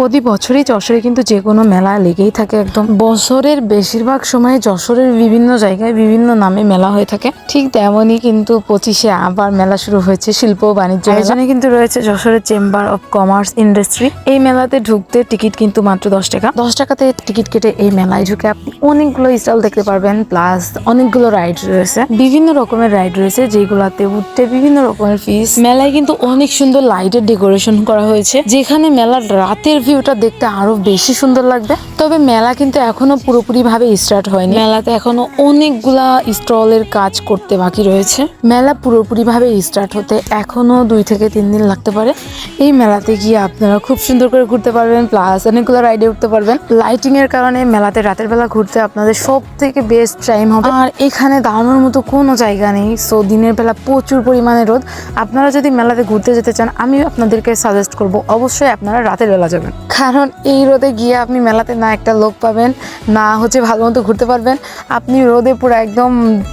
প্রতি বছরই যশোরে কিন্তু যে কোনো মেলা লেগেই থাকে একদম। বছরের বেশিরভাগ সময় যশোরের বিভিন্ন জায়গায় বিভিন্ন নামে মেলা হয়ে থাকে। ঠিক তেমনই কিন্তু পঁচিশে আবার মেলা শুরু হয়েছে শিল্প বাণিজ্য এখানে কিন্তু রয়েছে যশোরের চেম্বার অফ কমার্স ইন্ডাস্ট্রি। এই মেলাতে ঢুকতে টিকিট কিন্তু মাত্র দশ টাকা। দশ টাকাতে টিকিট কেটে এই মেলায় ঢুকে আপনি অনেকগুলো স্টল দেখতে পারবেন প্লাস অনেকগুলো রাইড রয়েছে। বিভিন্ন রকমের রাইড রয়েছে যেগুলাতে উঠতে বিভিন্ন রকমের ফিস মেলায় কিন্তু অনেক সুন্দর লাইটের ডেকোরেশন করা হয়েছে। যেখানে মেলার রাতের ভিউটা দেখতে আরও বেশি সুন্দর লাগবে। তবে মেলা কিন্তু এখনও পুরোপুরি ভাবে স্টার্ট হয়নি। মেলাতে এখনও অনেকগুলা স্টলের কাজ করতে বাকি রয়েছে। মেলা পুরোপুরি ভাবে স্টার্ট হতে এখনও দুই থেকে তিন দিন লাগতে পারে। এই মেলাতে গিয়ে আপনারা খুব সুন্দর করে ঘুরতে পারবেন প্লাস অনেকগুলো রাইডে উঠতে পারবেন। লাইটিং এর কারণে মেলাতে রাতের বেলা ঘুরতে আপনাদের সব থেকে বেস্ট টাইম হবে। আর এখানে দাঁড়ানোর মতো কোনো জায়গা নেই সো দিনের বেলা প্রচুর পরিমাণে রোদ। আপনারা যদি মেলাতে ঘুরতে যেতে চান আমি আপনাদেরকে সাজেস্ট করব, অবশ্যই আপনারা রাতের বেলা যাবেন। কারণ এই রোদে গিয়ে আপনি মেলাতে না একটা লোক পাবেন, না হচ্ছে ভালো মতো ঘুরতে পারবেন, আপনি রোদে পুরো একদম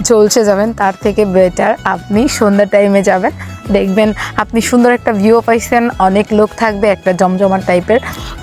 চলছে যাবেন, তার থেকে বেটার আপনি সন্ধ্যার টাইমে যাবেন। দেখবেন আপনি সুন্দর একটা ভিউ পাইছেন, অনেক লোক থাকবে, একটা জমজমাট টাইপের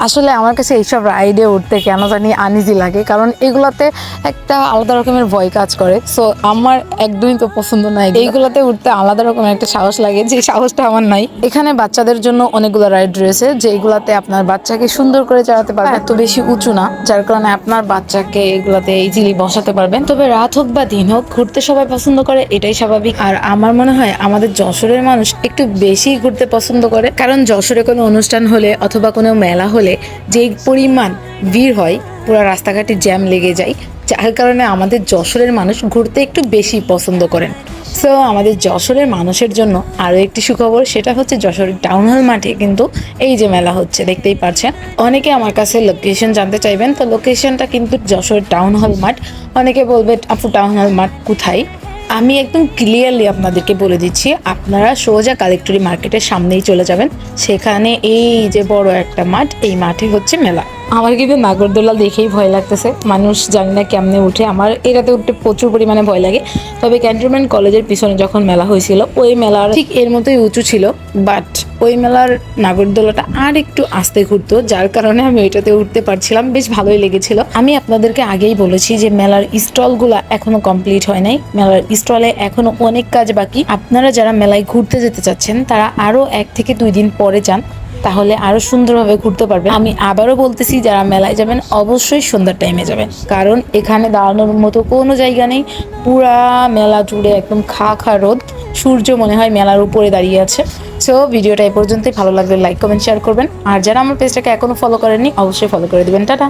আসলে আমার কাছে এইসব রাইডে উঠতে কেন জানি আনইজি লাগে, কারণ এগুলাতে একটা আলাদা রকমের ভয় কাজ করে। সো আমার একদমই তো পছন্দ নাই এইগুলাতে উঠতে আলাদা রকমের একটা সাহস লাগে, যে সাহসটা আমার নাই। এখানে বাচ্চাদের জন্য অনেকগুলো রাইড রয়েছে যেগুলাতে আপনার বাচ্চাকে সুন্দর করে চালাতে পারবেন এত বেশি উঁচু না, যার কারণে আপনার বাচ্চাকে এগুলাতে ইজিলি বসাতে পারবেন। তবে রাত হোক বা দিন হোক, ঘুরতে সবাই পছন্দ করে, এটাই স্বাভাবিক। আর আমার মনে হয় আমাদের যশোরের মানুষ একটু বেশি ঘুরতে পছন্দ করে। কারণ যশোরে কোনো অনুষ্ঠান হলে অথবা কোনো মেলা হলে যে পরিমাণ ভিড় হয়, পুরো রাস্তাঘাটে জ্যাম লেগে যায়। যার কারণে আমাদের যশোরের মানুষ ঘুরতে একটু বেশি পছন্দ করেন। সো আমাদের যশোরের মানুষের জন্য আরও একটি সুখবর, সেটা হচ্ছে যশোরের টাউন হল মাঠে কিন্তু এই যে মেলা হচ্ছে, দেখতেই পাচ্ছেন অনেকে আমার কাছে লোকেশন জানতে চাইবেন, তো লোকেশনটা কিন্তু যশোরের টাউন হল মাঠ। অনেকে বলবে, আপু টাউন হল মাঠ কোথায়? আমি একদম ক্লিয়ারলি আপনাদেরকে বলে দিচ্ছি আপনারা সোজা কালেক্টরি মার্কেটের সামনেই চলে যাবেন। সেখানে এই যে বড় একটা মাঠ এই মাঠে হচ্ছে মেলা। আমার কিন্তু নাগরদোলা দেখেই ভয় লাগতেছে। মানুষ জানি না কেমনে উঠে। আমার এটাতে উঠতে প্রচুর পরিমাণে ভয় লাগে। তবে ক্যান্টনমেন্ট কলেজের পিছনে যখন মেলা হয়েছিল ওই মেলার ঠিক এর মতোই উঁচু ছিল বাট ওই মেলার নাগরদোলাটা আর একটু আস্তে ঘুরতো, যার কারণে আমি ওইটাতে উঠতে পারছিলাম, বেশ ভালোই লেগেছিল। আমি আপনাদেরকে আগেই বলেছি যে মেলার স্টলগুলো এখনও কমপ্লিট হয় নাই। মেলার স্টলে এখনও অনেক কাজ বাকি। আপনারা যারা মেলায় ঘুরতে যেতে চাচ্ছেন, তারা আরও এক থেকে দুই দিন পরে যান, তাহলে আরও সুন্দরভাবে ঘুরতে পারবেন। আমি আবারও বলতেছি, যারা মেলায় যাবেন, অবশ্যই সন্ধ্যার টাইমে যাবেন। কারণ এখানে দাঁড়ানোর মতো কোনো জায়গা নেই। পুরা মেলা জুড়ে একদম খা খা রোদ। সূর্য মনে হয় মেলার উপরে দাঁড়িয়ে আছে। সো ভিডিওটা এই পর্যন্তই। ভালো লাগলে লাইক কমেন্ট শেয়ার করবেন। আর যারা আমার পেজটাকে এখনও ফলো করেননি, অবশ্যই ফলো করে দেবেন। টাটা!